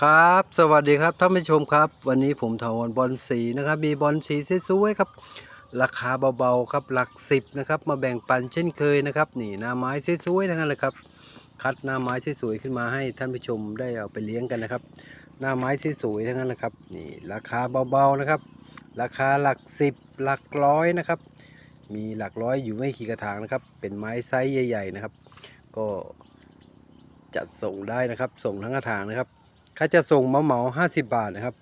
ครับ สวัสดีครับท่านผู้ชมครับ วันนี้ผมถาวรบอลสีนะครับ มีบอลสีสวยๆครับ ราคาเบาๆครับหลักสิบนะครับ มาแบ่งปันเช่นเคยนะครับนี่หน้าไม้สวยๆทั้งนั้นเลยครับ คัดหน้าไม้สวยๆขึ้นมาให้ท่านผู้ชมได้เอาไปเลี้ยงกันนะครับ หน้าไม้สวยๆทั้งนั้นเลยครับนี่ราคาเบาๆนะครับ ราคาหลักสิบหลักร้อยนะครับ มีหลักร้อยอยู่ไม่กี่กระถางนะครับ เป็นไม้ไซส์ใหญ่ ๆนะครับ ก็จัดส่งได้นะครับ ส่งทั้งกระถางนะครับ ค่าจะส่งเหมาเหมา50บาทนะครับ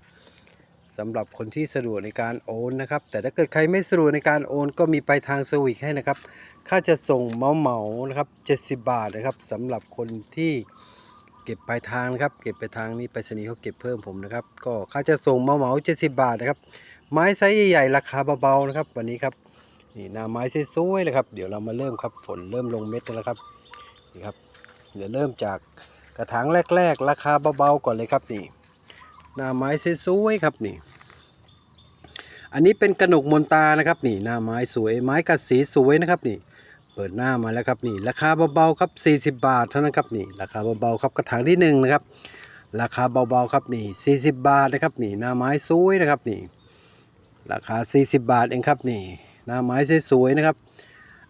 สำหรับคนที่สะดวกในการโอนนะครับ แต่ถ้าเกิดใครไม่สะดวกในการโอนก็มีไปลายทางสวิกให้นะครับ ค่าจะส่งเหมาเหมานะครับ 70 บาทนะครับสำหรับคนที่เก็บปลายทางนะครับ เก็บไปลายทางนี้ไปรษณีย์เขาเก็บเพิ่มผมนะครับ ก็ค่าจะส่งเหมาเหมา70 บาทนะครับ ไม้ไซส์ใหญ่ๆราคาเบาๆนะครับ วันนี้ครับนี่หน้าไม้สวยๆเลยครับ เดี๋ยวเรามาเริ่มครับฝนเริ่มลงเม็ดแล้วครับนี่ครับเดี๋ยวเริ่มจาก กระถางแรก ๆ ราคาเบาๆก่อนเลยครับนี่หน้าไม้สวยๆครับนี่ อันนี้เป็นกระหนกมนตานะครับนี่หน้าไม้สวยไม้กัดสีสวยนะครับนี่ เปิดหน้ามาแล้วครับนี่ ราคาเบาๆครับ 40 บาทเท่านั้นครับนี่ ราคาเบาๆครับกระถางที่หนึ่งนะครับราคาเบาๆครับนี่40 บาทนะครับนี่หน้าไม้สวยนะครับนี่ ราคา 40 บาทเองครับนี่หน้าไม้สวยๆนะครับ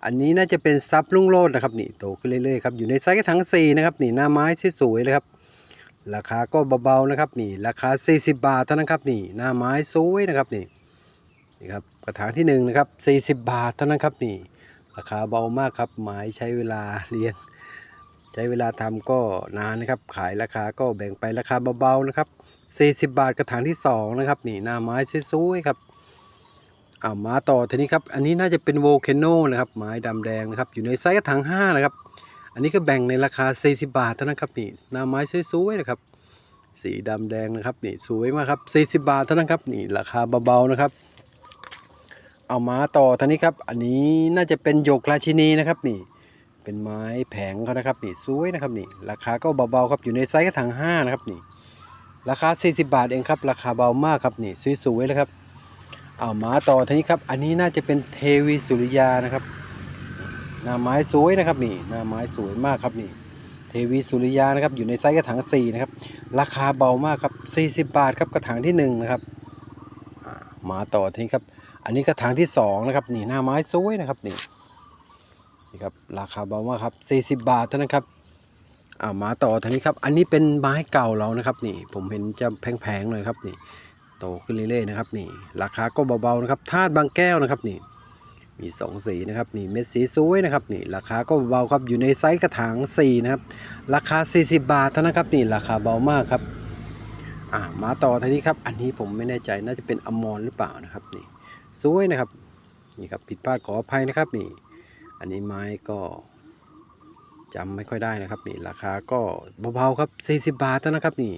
อันนี้น่าจะเป็นซับลุ่งโลดนะครับนี่โตขึ้นเรื่อยๆครับอยู่ในไซส์กระถาง4นะครับนี่หน้าไม้สวยๆเลยครับราคาก็เบาๆนะครับนี่ราคา 40 บาทเท่านั้นครับนี่หน้าไม้สวยนะครับนี่นี่ครับกระถางที่หนึ่งนะครับ40 บาทเท่านั้นครับนี่ราคาเบามากครับไม้ใช้เวลาเรียน ใช้เวลาทำก็นานนะครับ ขายราคาก็แบ่งไปราคาเบาๆนะครับ40 บาทกระถางที่สองนะครับนี่หน้าไม้สวยๆครับ เอามาต่อทีนี้ครับ อันนี้น่าจะเป็นโวลเคนโนนะครับ ไม้ดำแดงนะครับ อยู่ในไซส์กระถาง5นะครับ อันนี้ก็แบ่งในราคา 40 บาทเท่านั้นครับนี่หน้าไม้สวยๆนะครับ สีดำแดงนะครับนี่สวยมากครับ 40 บาทเท่านั้นครับนี่ราคาเบาๆนะครับ เอามาต่อทีนี้ครับ อันนี้น่าจะเป็นหยกราชินีนะครับนี่ เป็นไม้แผงเขานะครับนี่สวยนะครับนี่ราคาก็เบาๆครับอยู่ในไซส์กระถาง5นะครับนี่ราคา 40 บาทเองครับ ราคาเบามากครับนี่สวยๆเลยครับ เอามาต่อทีนี้ครับ อันนี้น่าจะเป็นเทวีสุริยานะครับ หน้าไม้สวยนะครับนี่ หน้าไม้สวยมากครับนี่ เทวีสุริยานะครับ อยู่ในไซส์กระถาง4นะครับ ราคาเบามากครับ40 บาทครับกระถางที่1นะครับ มาต่อทีนี้ครับ อันนี้กระถางที่2นะครับนี่ หน้าไม้สวยนะครับนี่ นี่ครับ ราคาเบามากครับ40 บาทเท่านั้นครับอ่ามาต่อทีนี้ครับ อันนี้เป็นไม้เก่าเรานะครับ นี่ ผมเห็นจะแพงๆเลยครับนี่ โตขึ้นเรื่อยๆนะครับนี่ราคาก็เบาๆนะครับธาตุบางแก้วนะครับนี่มีสองสีนะครับนี่เม็ดสีสวยนะครับนี่ราคาก็เบาครับอยู่ในไซส์กระถาง4นะครับราคา 40 บาทเท่านั้นครับนี่ราคาเบามากครับอ่ามาต่อทีนี้ครับอันนี้ผมไม่แน่ใจน่าจะเป็นอมรหรือเปล่านะครับนี่สวยนะครับนี่ครับผิดพลาดขออภัยนะครับนี่อันนี้ไม้ก็จำไม่ค่อยได้นะครับนี่ราคาก็เบาๆครับ 40 บาทเท่านั้นครับนี่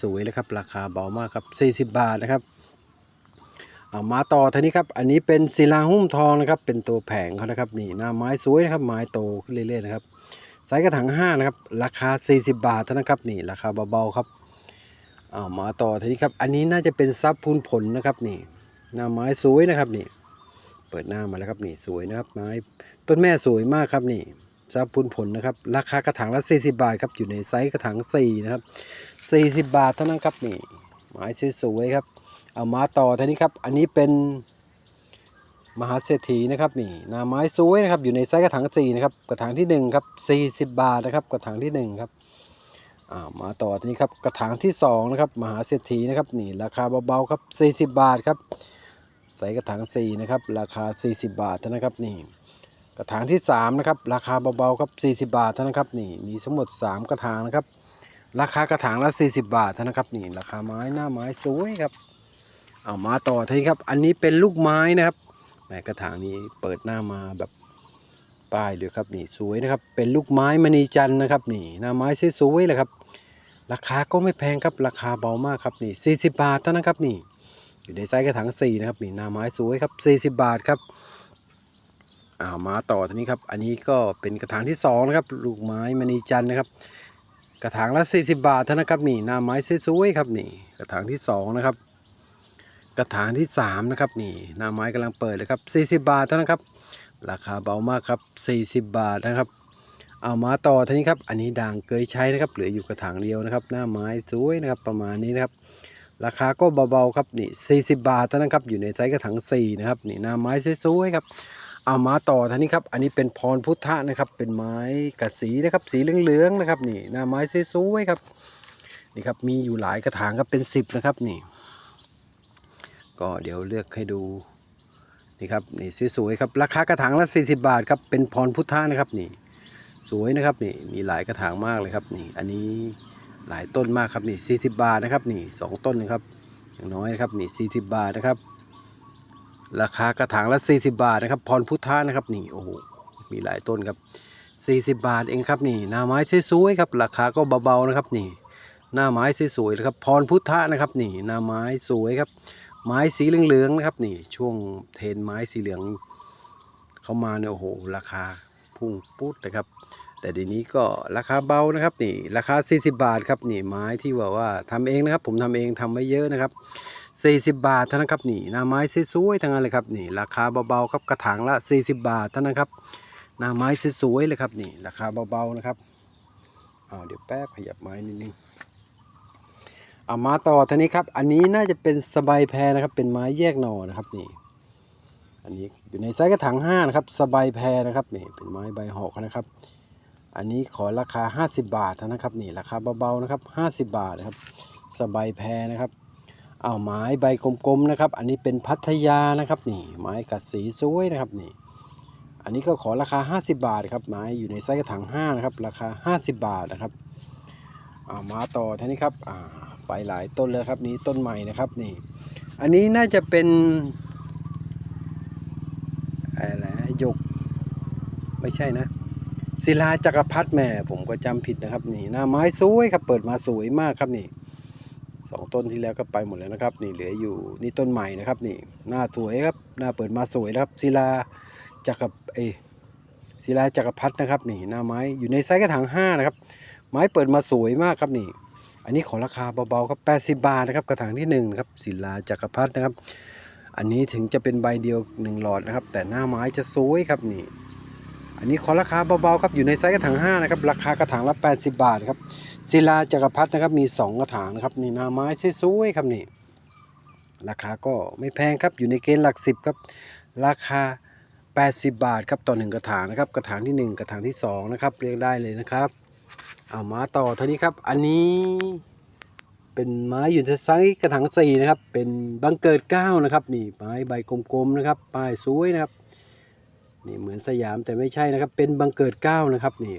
สวยๆเลยครับ ราคาเบามากครับ 40 บาทนะครับเอามาต่อทีนี้ครับ อันนี้เป็นศิลาหุ้มทองนะครับ เป็นตัวแผงเขานะครับนี่หน้าไม้สวยนะครับ ไม้โตขึ้นเรื่อยๆนะครับไซส์กระถาง5นะครับ ราคา 40 บาทเท่านั้นครับนี่ราคาเบาๆครับเอามาต่อทีนี้ครับ อันนี้น่าจะเป็นซับพูนผลนะครับนี่ หน้าไม้สวยนะครับนี่ เปิดหน้ามาแล้วครับนี่สวยนะครับ ไม้ต้นแม่สวยมากครับนี่ซับพูนผลนะครับ ราคากระถางละ40 บาทครับอยู่ในไซส์กระถาง4นะครับ 40 บาทเท่านั้นครับนี่ไม้สวยๆครับ เอามาต่อทีนี้ครับ อันนี้เป็นมหาเศรษฐีนะครับนี่หนาไม้สวยนะครับ อยู่ในไซส์กระถาง4นะครับกระถางที่ 1 ครับ 40 บาทนะครับ กระถางที่ 1 ครับอ่ามาต่อทีนี้ครับกระถางที่2นะครับมหาเศรษฐีนะครับนี่ราคาเบาๆครับ40 บาทครับใส่กระถาง4นะครับราคา 40 บาทเท่านั้นครับนี่กระถางที่3นะครับราคาเบาๆครับ 40 บาทเท่านั้นครับนี่มีทั้งหมด 3 กระถางนะครับ ราคากระถางละ 40 บาทเท่านะครับนี่ราคาไม้หน้าไม้สวยครับ เอามาต่อทีครับ อันนี้เป็นลูกไม้นะครับแหมกระถางนี้เปิดหน้ามาแบบป้ายเลยครับนี่สวยนะครับ เป็นลูกไม้มณีจันนะครับ นี่หน้าไม้สวยๆเลยครับ ราคาก็ไม่แพงครับราคาเบามากครับนี่40 บาทเท่านั้นครับนี่ อยู่ในไซส์กระถาง4นะครับนี่หน้าไม้สวยครับ40 บาทครับอามาต่อทีนี้ครับ อันนี้ก็เป็นกระถางที่สองนะครับ ลูกไม้มณีจันนะครับ กระถางละ 40 บาทเท่านั้นครับนี่หน้าไม้สวยๆครับนี่ กระถางที่ 2 นะครับ กระถางที่ 3 นะครับนี่หน้าไม้กำลังเปิดเลยครับ 40 บาทเท่านั้นครับ ราคาเบามากครับ 40 บาทนะครับ เอามาต่อทีนี้ครับ อันนี้ด่างเกยใช้นะครับ เหลืออยู่กระถางเดียวนะครับ หน้าไม้สวยนะครับประมาณนี้นะครับ ราคาก็เบาๆครับนี่ 40 บาทเท่านั้นครับอยู่ในไซส์กระถาง4นะครับนี่หน้าไม้สวยๆครับ เอามาต่อทีนี้ครับ อันนี้เป็นพรพุทธะนะครับ เป็นไม้กัดสีนะครับ สีเหลืองๆนะครับ นี่หน้าไม้สวยๆครับ นี่ครับ มีอยู่หลายกระถางครับ เป็น10นะครับ นี่ ก็เดี๋ยวเลือกให้ดู นี่ครับ นี่สวยๆครับ ราคากระถางละ 40 บาทครับ เป็นพรพุทธะนะครับ นี่ สวยนะครับ นี่ มีหลายกระถางมากเลยครับ นี่ อันนี้หลายต้นมากครับ นี่ 40 บาทนะครับ นี่สองต้นนะครับ อย่างน้อยนะครับ นี่ 40 บาทนะครับ ราคากระถางละ 40 บาทนะครับพรพุทธะนะครับนี่โอ้โหมีหลายต้นครับ 40 บาทเองครับนี่หน้าไม้สวยๆครับ ราคาก็เบาๆนะครับนี่ หน้าไม้สวยๆนะครับพรพุทธะนะครับนี่หน้าไม้สวยครับ ไม้สีเหลืองๆนะครับนี่ช่วงเทรนไม้สีเหลืองเข้ามาเนี่ยโอ้โหราคาพุ่งปุ๊ดนะครับ แต่เดี๋ยวนี้ก็ราคาเบานะครับนี่ราคา 40 บาทครับนี่ไม้ที่ว่าว่าทำเองนะครับ ผมทำเองทำไว้เยอะนะครับ 40 บาทเท่านั้นครับนี่หน้าไม้สวยๆทั้งนั้นเลยครับนี่ราคาเบาๆครับกระถางละ 40 บาทเท่านั้นครับหน้าไม้สวยๆเลยครับนี่ราคาเบาๆนะครับอ้าวเดี๋ยวแป๊บขยับไม้นิดนึงเอามาต่อท่านี้ครับ อันนี้น่าจะเป็นสบายแพรนะครับ เป็นไม้แยกหน่อนะครับนี่ อันนี้อยู่ในไซส์กระถาง5นะครับ สบายแพรนะครับนี่เป็นไม้ใบหอกนะครับ อันนี้ขอราคา 50 บาทเท่านะครับนี่ราคาเบาๆนะครับ 50 บาทนะครับ สบายแพรนะครับ เอาไม้ใบกลมๆนะครับ อันนี้เป็นพัทยานะครับนี่ไม้กัดสีสวยนะครับนี่ อันนี้ก็ขอราคา 50 บาทครับไม้อยู่ในไซส์กระถาง5นะครับราคา 50 บาทนะครับเอามาต่อท่านี้ครับอ่าไปหลายต้นแล้วครับนี้ต้นใหม่นะครับนี่ อันนี้น่าจะเป็นอะไรหยกไม่ใช่นะศิลาจักรพรรดิแม่ผมก็จำผิดนะครับนี่หน้าไม้สวยครับเปิดมาสวยมากครับนี่ สองต้นที่แล้วก็ไปหมดแล้วนะครับ นี่เหลืออยู่นี่ต้นใหม่นะครับ นี่หน้าสวยครับ หน้าเปิดมาสวยครับศิลาจักรเอศิลาจักรพรรดินะครับ นี่หน้าไม้อยู่ในไซส์กระถาง5นะครับ ไม้เปิดมาสวยมากครับนี่ อันนี้ขอราคาเบาๆครับ80 บาทนะครับ กระถางที่1นะครับศิลาจักรพรรดินะครับ อันนี้ถึงจะเป็นใบเดียวหนึ่งหลอดนะครับ แต่หน้าไม้จะสวยครับนี่ อันนี้ขอราคาเบาๆครับอยู่ในไซส์กระถาง5นะครับราคากระถางละ 80 บาทครับศิลาจักรพรรดินะครับมี 2 กระถางนะครับนี่หน้าไม้สวยๆครับนี่ราคาก็ไม่แพงครับอยู่ในเกณฑ์หลักสิบครับราคา 80 บาทครับต่อหนึ่งกระถางนะครับกระถางที่ 1 กระถางที่2นะครับเรียกได้เลยนะครับเอามาต่อเท่านี้ครับอันนี้เป็นไม้อยู่ในไซส์กระถางสี่นะครับเป็นบังเกิดเก้านะครับนี่ไม้ใบกลมๆนะครับป้ายสวยนะครับ นี่เหมือนสยามแต่ไม่ใช่นะครับ เป็นบังเกิดเก้านะครับนี่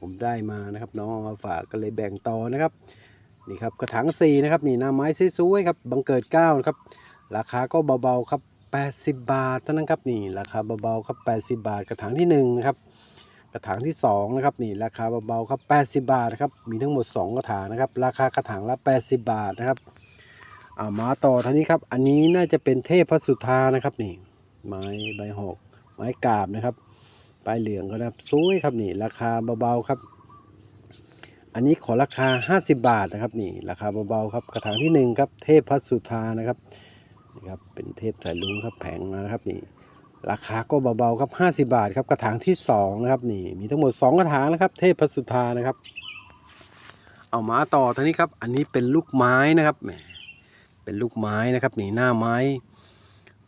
ผมได้มานะครับน้องเอามาฝากก็เลยแบ่งต่อนะครับนี่ครับกระถางสีนะครับนี่หน้าไม้สวยๆครับบังเกิดเก้านะครับราคาก็เบาๆครับ 80 บาทเท่านั้นครับนี่ราคาเบาๆครับ80 บาท กระถางที่หนึ่งนะครับกระถางที่สองนะครับนี่ราคาเบาๆครับ80 บาทครับมีทั้งหมด 2 กระถางนะครับราคากระถางละ 80 บาทนะครับเอามาต่อท่านี้ครับอันนี้น่าจะเป็นเทพพระสุธานะครับนี่ไม้ใบหอก ไม้กาบนะครับปลายเหลืองก็นะครับสวยครับนี่ราคาเบาๆครับ อันนี้ขอราคา 50 บาทนะครับนี่ราคาเบาๆครับกระถางที่หนึ่งครับ เทพพระสุธานะครับนี่ครับเป็นเทพสายลุงครับแผงนะครับนี่ราคาก็เบาๆครับ 50 บาทครับกระถางที่2นะครับนี่มีทั้งหมด 2 กระถางนะครับ เทพพระสุธานะครับ เอามาต่อท่านี้ครับ อันนี้เป็นลูกไม้นะครับแหมเป็นลูกไม้นะครับนี่หน้าไม้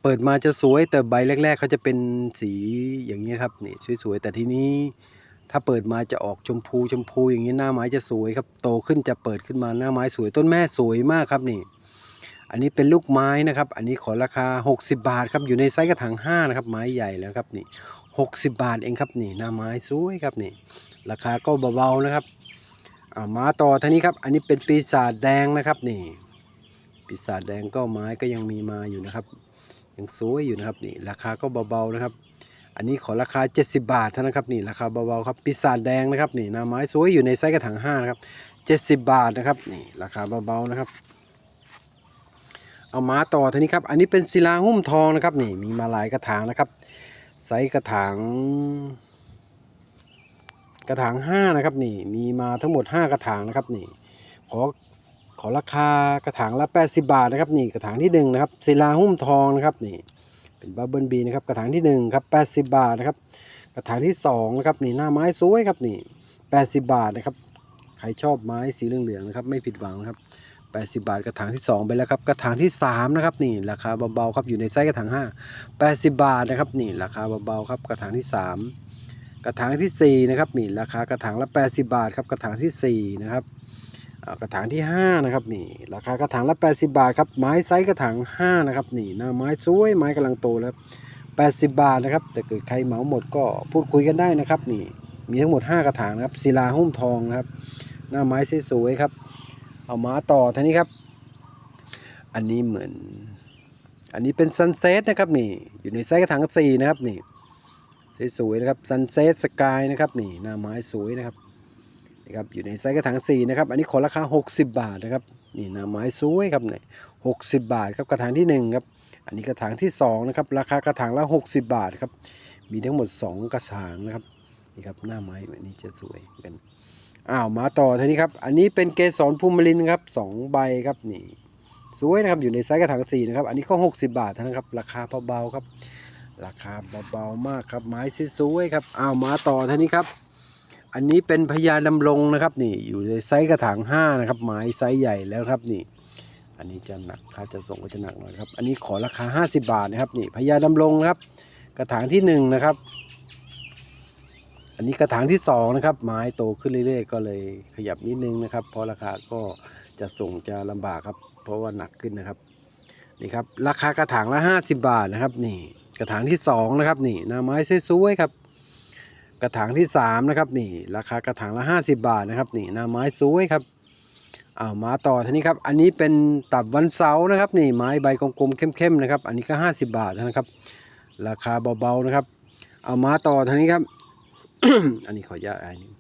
เปิดมาจะสวยแต่ใบแรก ๆเขาจะเป็นสีอย่างนี้ครับนี่สวยๆแต่ทีนี้ถ้าเปิดมาจะออกชมพูชมพูอย่างนี้หน้าไม้จะสวยครับ โตขึ้นจะเปิดขึ้นมาหน้าไม้สวยต้นแม่สวยมากครับนี่ อันนี้เป็นลูกไม้นะครับ อันนี้ขอราคา 60 บาทครับอยู่ในไซส์กระถาง5นะครับไม้ใหญ่แล้วครับนี่ 60 บาทเองครับนี่หน้าไม้สวยครับนี่ ราคาก็เบาๆนะครับมาต่อท่านี้ครับ อันนี้เป็นปีศาจแดงนะครับนี่ ปีศาจแดงก็ไม้ก็ยังมีมาอยู่นะครับ ยังสวยอยู่นะครับนี่ราคาก็เบาๆนะครับ อันนี้ขอราคา 70 บาทเท่านั้นครับนี่ราคาเบาๆครับปีศาจแดงนะครับนี่หน้าไม้สวยอยู่ในไซส์กระถาง5นะครับ 70 บาทนะครับนี่ราคาเบาๆนะครับ เอามาต่อทีนี้ครับ อันนี้เป็นศิลาหุ้มทองนะครับนี่มีมาหลายกระถางนะครับไซส์กระถางกระถางห้านะครับนี่มีมาทั้งหมด 5 กระถางนะครับนี่ขอ ขอราคากระถางละ 80 บาทนะครับนี่กระถางที่1นะครับศิลาหุ้มทองนะครับนี่เป็นบับเบิลบีนะครับกระถางที่1ครับ80 บาทนะครับกระถางที่สองนะครับนี่หน้าไม้สวยครับนี่ 80 บาทนะครับใครชอบไม้สีเหลืองๆนะครับไม่ผิดหวังนะครับ80 บาทกระถางที่ 2 ไปแล้วครับกระถางที่3นะครับนี่ราคาเบาๆครับอยู่ในไซส์กระถาง 5 80 บาทนะครับนี่ราคาเบาๆครับกระถางที่ 3 กระถางทีสี่4นะครับนี่ราคากระถางละ 80 บาทครับกระถางทีสี่4นะครับ กระถางที่ 5 นะครับนี่ราคากระถางละ 80 บาทครับไม้ไซส์กระถาง 5 นะครับนี่หน้าไม้สวยไม้กำลังโตแล้ว80 บาทนะครับแต่เกิดใครเหมาหมดก็พูดคุยกันได้นะครับนี่มีทั้งหมด 5 กระถางนะครับศิลาหุ้มทองนะครับ หน้าไม้สวยๆครับ เอามาต่อท่านี้ครับ อันนี้เหมือน อันนี้เป็นซันเซ็ตนะครับนี่อยู่ในไซส์กระถางสี่นะครับนี่สวยๆนะครับซันเซ็ตสกายนะครับนี่หน้าไม้สวยนะครับ นี่ครับอยู่ในไซส์กระถางสี่นะครับอันนี้ขอราคา 60 บาทนะครับนี่หน้าไม้สวยครับนี่หกสิบบาทครับกระถางที่หนึ่งครับอันนี้กระถางที่สองนะครับราคากระถางละ 60 บาทครับมีทั้งหมด 2 กระถางนะครับนี่ครับหน้าไม้แบบนี้จะสวยกันอ้าวมาต่อทีนี้ครับอันนี้เป็นเกสรภูมิลินครับสองใบครับนี่สวยนะครับอยู่ในไซส์กระถางสี่นะครับอันนี้ก็ 60 บาทเท่านั้นครับราคาเบาๆครับราคาเบาๆมากครับไม้สวยๆครับอ้าวมาต่อทีนี้ครับ อันนี้เป็นพญาดำรงนะครับนี่อยู่ในไซส์กระถาง5นะครับไม้ไซส์ใหญ่แล้วครับนี่ อันนี้จะหนักค่าจะส่งก็จะหนักหน่อยครับอันนี้ขอราคา 50 บาทนะครับนี่พญาดำรงครับ กระถางที่หนึ่งนะครับ อันนี้กระถางที่สองนะครับไม้โตขึ้นเรื่อย ๆ ก็เลยขยับนิดนึงนะครับ เพราะราคาก็จะส่งจะลำบากครับ เพราะว่าหนักขึ้นนะครับนี่ครับราคากระถางละ 50 บาทนะครับนี่กระถางที่สองนะครับนี่หน้าไม้สวยๆครับ กระถางที่สามนะครับนี่ราคากระถางละ 50 บาทนะครับนี่หน้าไม้สวยครับเอามาต่อทีนี้ครับอันนี้เป็นตับวันเสาร์นะครับนี่ไม้ใบกลมๆเข้มๆนะครับอันนี้ก็ 50 บาทนะครับ ราคาเบาๆนะครับ เอามาต่อทีนี้ครับ อันนี้ขออนุญาตอันนี้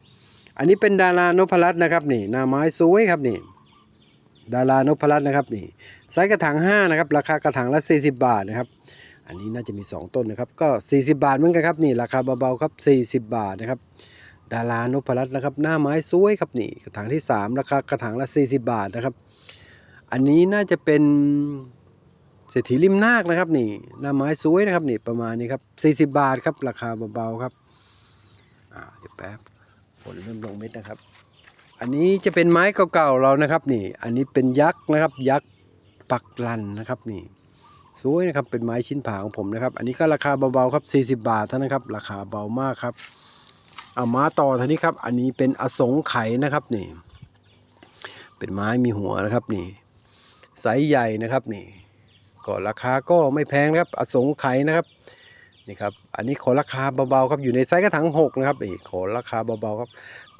อันนี้เป็นดารานพรัตน์นะครับนี่หน้าไม้สวยครับนี่ดารานพรัตน์นะครับนี่ไซส์กระถาง5นะครับราคากระถางละ 40 บาทนะครับ อันนี้น่าจะมี 2 ต้นนะครับ ก็ 40 บาทเหมือนกันครับนี่ราคาเบาๆครับ 40 บาทนะครับ ดารานพรัตน์นะครับ หน้าไม้สวยครับนี่กระถางที่ 3 ราคากระถางละ 40 บาทนะครับ อันนี้น่าจะเป็นเศรษฐีริมนาคนะครับนี่หน้าไม้สวยนะครับนี่ประมาณนี้ครับ40 บาทครับราคาเบาๆครับอ่าเดี๋ยวแป๊บฝนเริ่มลงเม็ดนะครับ อันนี้จะเป็นไม้เก่าๆเรานะครับนี่ อันนี้เป็นยักษ์นะครับ ยักษ์ปักลันนะครับนี่ สวยนะครับเป็นไม้ชิ้นผ่าของผมนะครับ อันนี้ก็ราคาเบาๆครับ40 บาทเท่านั้นครับ ราคาเบามากครับเอามาต่อทีนี้ครับ อันนี้เป็นอสงไขยนะครับนี่ เป็นไม้มีหัวนะครับนี่ไซส์ใหญ่นะครับนี่ก็ราคาก็ไม่แพงนะครับ อสงไขยนะครับนี่ครับ อันนี้ขอราคาเบาๆครับอยู่ในไซส์กระถาง6นะครับนี่ขอราคาเบาๆครับ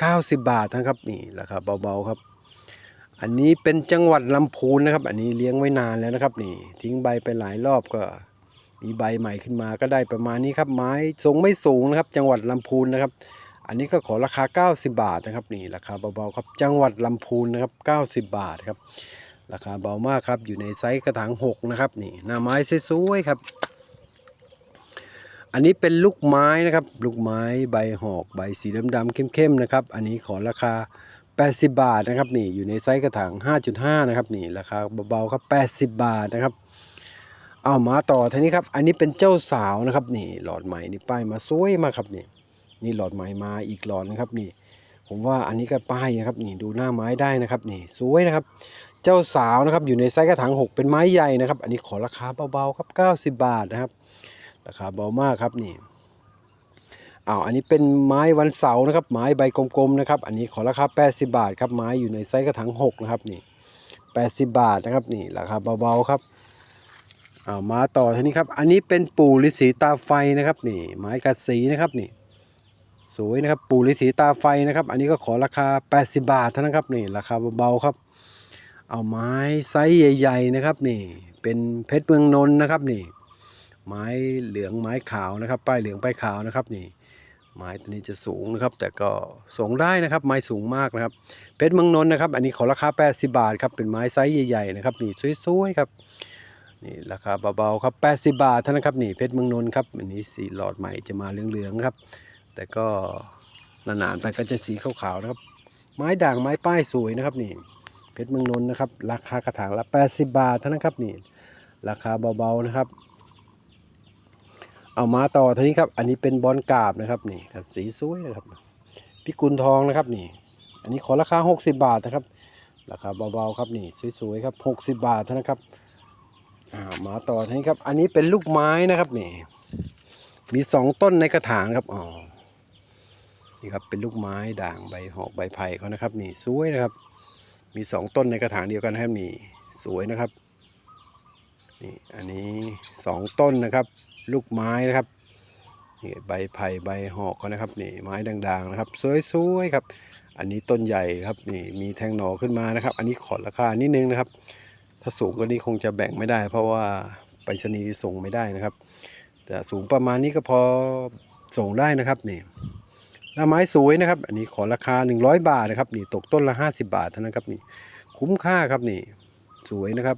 90 บาทนะครับนี่ราคาเบาๆครับ อันนี้เป็นจังหวัดลำพูนนะครับ อันนี้เลี้ยงไว้นานแล้วนะครับ นี่ ทิ้งใบไปหลายรอบก็มีใบใหม่ขึ้นมาก็ได้ประมาณนี้ครับ ไม้ทรงไม่สูงนะครับ จังหวัดลำพูนนะครับ อันนี้ก็ขอราคา 90 บาทนะครับ นี่ราคาเบาๆครับ จังหวัดลำพูนนะครับ 90 บาทครับ ราคาเบามากครับอยู่ในไซส์กระถาง6นะครับนี่หน้าไม้สวยๆครับ อันนี้เป็นลูกไม้นะครับ ลูกไม้ใบหอกใบสีดำๆเข้มๆนะครับ อันนี้ขอราคา 80 บาทนะครับนี่อยู่ในไซส์กระถาง 5.5 นะครับนี่ราคาเบาๆครับ 80 บาทนะครับเอามาต่อทีนี้ครับ อันนี้เป็นเจ้าสาวนะครับนี่หลอดใหม่นี่ป้ายมาสวยมากครับนี่นี่หลอดใหม่มาอีกหลอดนะครับนี่ ผมว่าอันนี้ก็ป้ายนะครับนี่ดูหน้าไม้ได้นะครับนี่สวยนะครับ เจ้าสาวนะครับอยู่ในไซส์กระถาง 6 เป็นไม้ใหญ่นะครับ อันนี้ขอราคาเบาๆครับ 90 บาทนะครับ ราคาเบามากครับนี่ อ้าวอันนี้เป็นไม้วันเสาร์นะครับ ไม้ใบกลมๆนะครับ อันนี้ขอราคา 80 บาทครับ ไม้อยู่ในไซส์กระถาง6นะครับนี่ 80 บาทนะครับนี่ราคาเบาๆครับอ้าวมาต่อทีนี้ครับ อันนี้เป็นปู่ฤาษีตาไฟนะครับนี่ ไม้กัดสีนะครับนี่ สวยนะครับ ปู่ฤาษีตาไฟนะครับ อันนี้ก็ขอราคา 80 บาทเท่านั้นครับนี่ราคาเบาๆครับ เอาไม้ไซส์ใหญ่ ๆนะครับนี่ เป็นเพชรเมืองนนท์นะครับนี่ ไม้เหลืองไม้ขาวนะครับ ป้ายเหลืองป้ายขาวนะครับนี่ ไม้ตัวนี้จะสูงนะครับ แต่ก็ส่งได้นะครับ ไม้สูงมากนะครับ เพชรเมืองนนท์นะครับ อันนี้ขอราคา 80 บาทครับ เป็นไม้ไซส์ใหญ่ๆนะครับ นี่สวยๆครับ นี่ราคาเบาๆครับ 80 บาทเท่านั้นครับ นี่เพชรเมืองนนท์ครับ อันนี้สีหลอดใหม่จะมาเหลืองๆครับ แต่ก็นานๆไปก็จะสีขาวๆนะครับ ไม้ด่างไม้ป้ายสวยนะครับนี่ เพชรเมืองนนท์นะครับ ราคากระถางละ 80 บาทเท่านั้นครับนี่ ราคาเบาๆนะครับ เอามาต่อทีนี้ครับ อันนี้เป็นบอลกาบนะครับนี่ครับสีสวยนะครับพิกุลทองนะครับนี่ อันนี้ขอราคา 60 บาทนะครับ ราคาเบาๆครับนี่สวยๆครับ 60 บาทเท่านั้นครับามาต่อทีนี้ครับ อันนี้เป็นลูกไม้นะครับนี่ มีสองต้นในกระถางครับอ๋อนี่ครับเป็นลูกไม้ด่างใบหอกใบไผ่เขานะครับ นี่สวยนะครับ มีสองต้นในกระถางเดียวกันนะครับนี่สวยนะครับนี่อันนี้สองต้นนะครับ ลูกไม้นะครับนี่ใบไผ่ใบหอกเขานะครับนี่ไม้ด่างๆนะครับสวยๆครับ อันนี้ต้นใหญ่ครับนี่มีแทงหน่อขึ้นมานะครับ อันนี้ขอราคานิดนึงนะครับ ถ้าสูงกว่านี้คงจะแบ่งไม่ได้ เพราะว่าไปรษณีย์ส่งไม่ได้นะครับ แต่สูงประมาณนี้ก็พอส่งได้นะครับนี่หน้าไม้สวยนะครับ อันนี้ขอราคา 100 บาทนะครับนี่ตกต้นละ 50 บาทเท่านั้นครับนี่คุ้มค่าครับนี่สวยนะครับ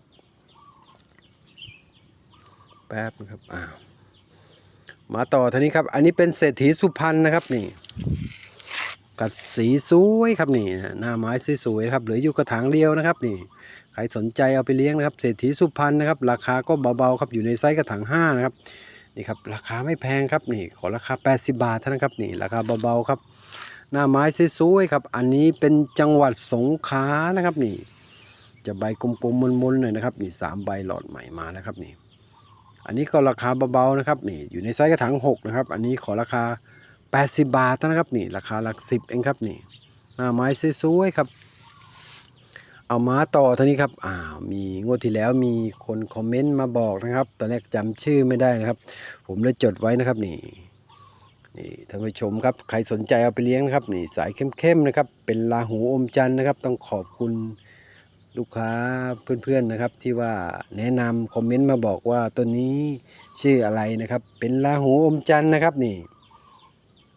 แป๊บนะครับอ่า มาต่อทีนี้ครับ อันนี้เป็นเศรษฐีสุพรรณนะครับนี่กัดสีสวยครับนี่หน้าไม้สวยๆครับเหลืออยู่กระถางเดียวนะครับ นี่ใครสนใจเอาไปเลี้ยงนะครับ เศรษฐีสุพรรณนะครับ ราคาก็เบาๆครับอยู่ในไซส์กระถาง5นะครับนี่ครับราคาไม่แพงครับนี่ ขอราคา 80 บาทเท่านั้นครับนี่ราคาเบาๆครับ หน้าไม้สวยๆครับ อันนี้เป็นจังหวัดสงขลานะครับนี่ จะใบกลมๆมนๆหน่อยนะครับนี่สามใบหลอดใหม่มานะครับนี่ อันนี้ก็ราคาเบาๆนะครับนี่อยู่ในไซส์กระถาง6นะครับ อันนี้ขอราคา 80 บาทนะครับนี่ราคาหลักสิบเองครับนี่หน้าไม้สวยๆครับ เอามาต่อท่านี้ครับอ่ามีงวดที่แล้วมีคนคอมเมนต์มาบอกนะครับ ตอนแรกจำชื่อไม่ได้นะครับ ผมเลยจดไว้นะครับนี่นี่ท่านผู้ชมครับใครสนใจเอาไปเลี้ยงนะครับนี่สายเข้มๆนะครับ เป็นลาหูอมจันทร์นะครับ ต้องขอบคุณ ลูกค้าเพื่อนๆนะครับที่ว่าแนะนำคอมเมนต์มาบอกว่าตัวนี้ชื่ออะไรนะครับ เป็นลาหูอมจันนะครับนี่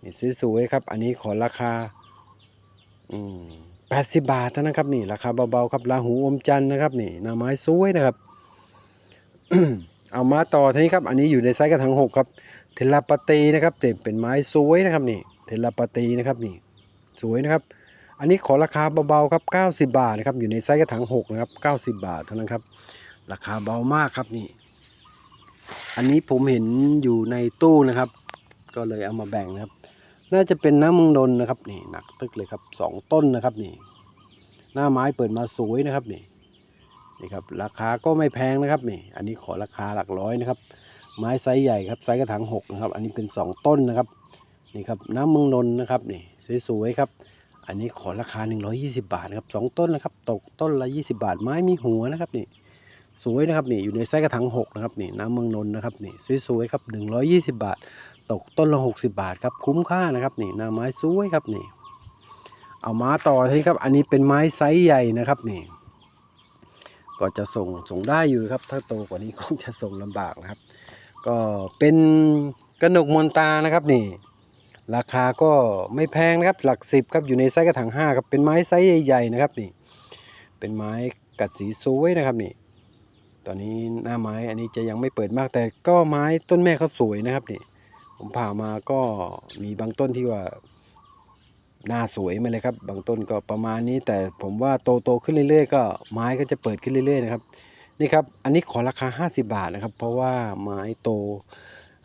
นี่สวยๆครับ อันนี้ขอราคาอืมแปดสิบบาทเท่านั้นครับนี่ราคาเบาๆครับราหูอมจันนะครับนี่หน้าไม้สวยนะครับเอามาต่อทีนี้ครับ อันนี้อยู่ในไซส์กระถางหกครับ เทลาปาตีนะครับเต็มเป็นไม้สวยนะครับนี่ เทลาปาตีนะครับนี่ สวยนะครับ อันนี้ขอราคาเบาๆครับ 90 บาทนะครับอยู่ในไซส์กระถางหกนะครับ 90 บาทเท่านั้นครับ ราคาเบามากครับนี่ อันนี้ผมเห็นอยู่ในตู้นะครับ ก็เลยเอามาแบ่งนะครับ น่าจะเป็นน้ำมึงนนนะครับนี่หนักตึกเลยครับสองต้นนะครับนี่ หน้าไม้เปิดมาสวยนะครับนี่นี่ครับราคาก็ไม่แพงนะครับนี่ อันนี้ขอราคาหลักร้อยนะครับ ไม้ไซส์ใหญ่ครับไซส์กระถางหกนะครับ อันนี้เป็นสองต้นนะครับนี่ครับน้ำมึงนนนะครับนี่สวยๆครับ อันนี้ขอราคา 120 บาทนะครับสองต้นนะครับ ตกต้นละ 20 บาท ไม้มีหัวนะครับนี่ สวยนะครับนี่ อยู่ในไซส์กระถางหกนะครับนี่ น้ำเมืองนนท์นะครับนี่ สวยๆครับ 120 บาท ตกต้นละ 60 บาทครับ คุ้มค่านะครับนี่ หน้าไม้สวยครับนี่ เอามาต่อทีครับ อันนี้เป็นไม้ไซส์ใหญ่นะครับนี่ ก็จะส่งส่งได้อยู่ครับ ถ้าโตกว่านี้คงจะส่งลำบากนะครับ ก็เป็นกระหนกมนตานะครับนี่ ราคาก็ไม่แพงนะครับหลักสิบครับอยู่ในไซส์กระถางห้าครับเป็นไม้ไซส์ใหญ่ๆนะครับนี่เป็นไม้กัดสีสวยนะครับนี่ตอนนี้หน้าไม้อันนี้จะยังไม่เปิดมากแต่ก็ไม้ต้นแม่เขาสวยนะครับนี่ผมผ่ามาก็มีบางต้นที่ว่าหน้าสวยมาเลยครับ บางต้นก็ประมาณนี้ แต่ผมว่าโตโตๆขึ้นเรื่อยๆ ก็ไม้ก็จะเปิดขึ้นเรื่อยๆนะครับนี่ครับอันนี้ขอราคา 50 บาทนะครับ เพราะว่าไม้โต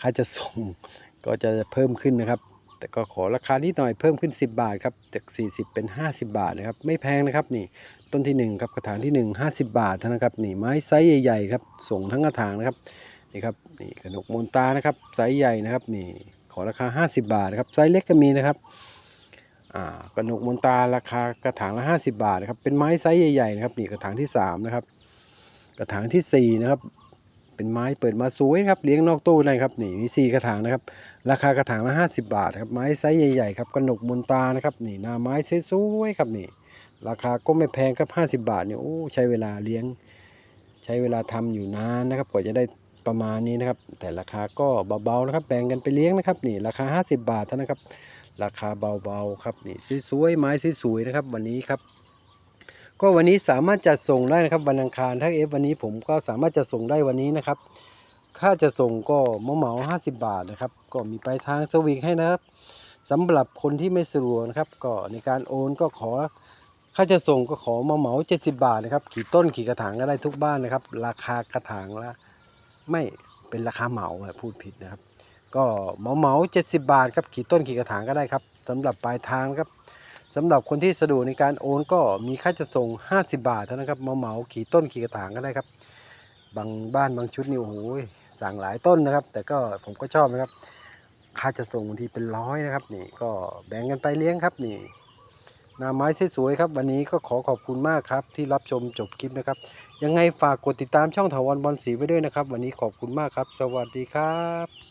ค่าจะส่งก็จะเพิ่มขึ้นนะครับ แต่ก็ขอราคานิดหน่อยเพิ่มขึ้น 10 บาทครับจาก 40 เป็น 50 บาทนะครับไม่แพงนะครับนี่ต้นที่1ครับกระถางที่ 1 50 บาทเท่านะครับนี่ไม้ไซส์ใหญ่ๆครับส่งทั้งกระถางนะครับนี่ครับนี่กระหนกมนตานะครับไซส์ใหญ่นะครับนี่ขอราคา 50 บาทนะครับไซส์เล็กก็มีนะครับอ่ากระหนกมนตาราคากระถางละ 50 บาทนะครับเป็นไม้ไซส์ใหญ่ๆนะครับนี่กระถางที่3นะครับกระถางทีสี่4นะครับ เป็นไม้เปิดมาสวยครับเลี้ยงนอกตู้ได้ครับนี่มี 4 กระถางนะครับ ราคากระถางละ50 บาทครับไม้ไซส์ใหญ่ๆครับกระหนกมนตานะครับนี่หน้าไม้สวยๆครับนี่ ราคาก็ไม่แพงครับ 50 บาทเนี่ยโอ้ใช้เวลาเลี้ยง ใช้เวลาทำอยู่นานนะครับกว่าจะได้ประมาณนี้นะครับ แต่ราคาก็เบาๆนะครับ แบ่งกันไปเลี้ยงนะครับนี่ราคา 50 บาทเท่านั้นครับราคาเบาๆครับนี่สวยๆไม้สวยๆนะครับ วันนี้ครับ ก็วันนี้สามารถจัดส่งได้นะครับวันอังคารถ้าเอฟวันนี้ผมก็สามารถจะส่งได้วันนี้นะครับ ค่าจะส่งก็เหมาเหมาๆ50บาทนะครับ ก็มีปลายทางสวิงให้นะครับสำหรับคนที่ไม่สะดวกนะครับ ก็ในการโอนก็ขอค่าจะส่งก็ขอมาเหมาเจ็ดสิบาทนะครับขี่ต้นขี่กระถางก็ได้ทุกบ้านนะครับ ราคากระถางละไม่เป็นราคาเหมาพูดผิดนะครับ ก็เหมาเหมาเจ็ดสิบาทครับขี่ต้นขี่กระถางก็ได้ครับสำหรับปลายทางครับ สำหรับคนที่สะดวกในการโอนก็มีค่าจะส่ง 50 บาทเท่านั้นครับเหมาเหมาขี่ต้นขี่กระถางก็ได้ครับ บางบ้านบางชุดนี่โอ้โหสั่งหลายต้นนะครับ แต่ก็ผมก็ชอบนะครับ ค่าจะส่งบางทีเป็นร้อยนะครับ นี่ก็แบ่งกันไปเลี้ยงครับนี่หนาไม้สวยๆครับวันนี้ก็ขอขอบคุณมากครับ ที่รับชมจบคลิปนะครับ ยังไงฝากกดติดตามช่องถาวรบอลสีไว้ด้วยนะครับ วันนี้ขอบคุณมากครับ สวัสดีครับ